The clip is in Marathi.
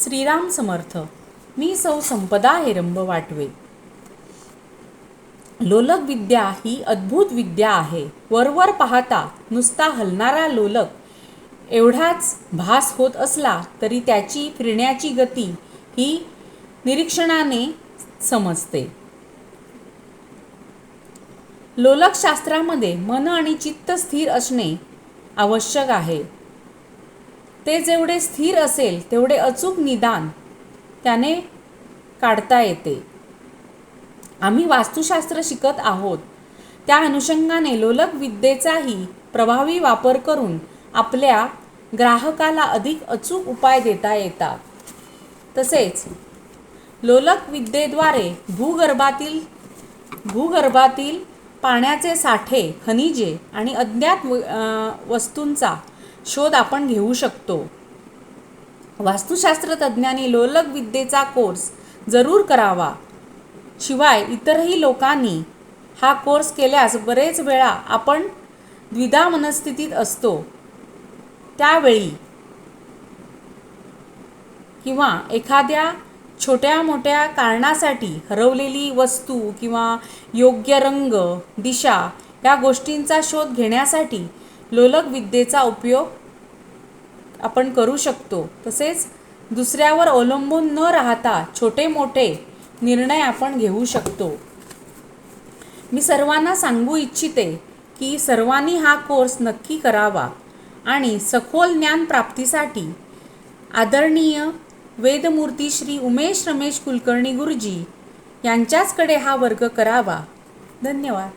श्रीराम समर्थ मी सौ संपदा हेरंब वाटवे. लोलक विद्या ही अद्भुत विद्या आहे. वरवर पाहता नुसता हलणारा लोलक एवढाच भास होत असला तरी त्याची फिरण्याची गती ही निरीक्षणाने समजते. लोलकशास्त्रामध्ये मन आणि चित्त स्थिर असणे आवश्यक आहे. ते जेवढे स्थिर असेल तेवढे अचूक निदान त्याने काढता येते. आम्ही वास्तुशास्त्र शिकत आहोत. त्या अनुषंगाने लोलक विद्येचाही प्रभावी वापर करून आपल्या ग्राहकाला अधिक अचूक उपाय देता येतात. तसेच लोलक विद्येद्वारे भूगर्भातील भूगर्भातील पाण्याचे साठे खनिजे आणि अज्ञात व- वस्तूंचा शोध आपण घेऊ शकतो. वास्तुशास्त्र तज्ज्ञांनी लोलक विद्येचा कोर्स जरूर करावा. शिवाय इतरही लोकांनी हा कोर्स केल्यास बरेच वेळा आपण द्विधा मनस्थितीत असतो. त्यावेळी किंवा एखाद्या छोट्या मोठ्या कारणासाठी हरवलेली वस्तू किंवा योग्य रंग दिशा या गोष्टींचा शोध घेण्यासाठी लोलक विद्येचा उपयोग आपण करू शकतो. तसेच दुसऱ्यावर अवलंबून न राहता छोटे मोठे निर्णय आपण घेऊ शकतो. मी सर्वांना सांगू इच्छिते की सर्वांनी हा कोर्स नक्की करावा आणि सखोल ज्ञान प्राप्तीसाठी आदरणीय वेदमूर्ती श्री उमेश रमेश कुलकर्णी गुरुजी यांच्याचकडे हा वर्ग करावा. धन्यवाद.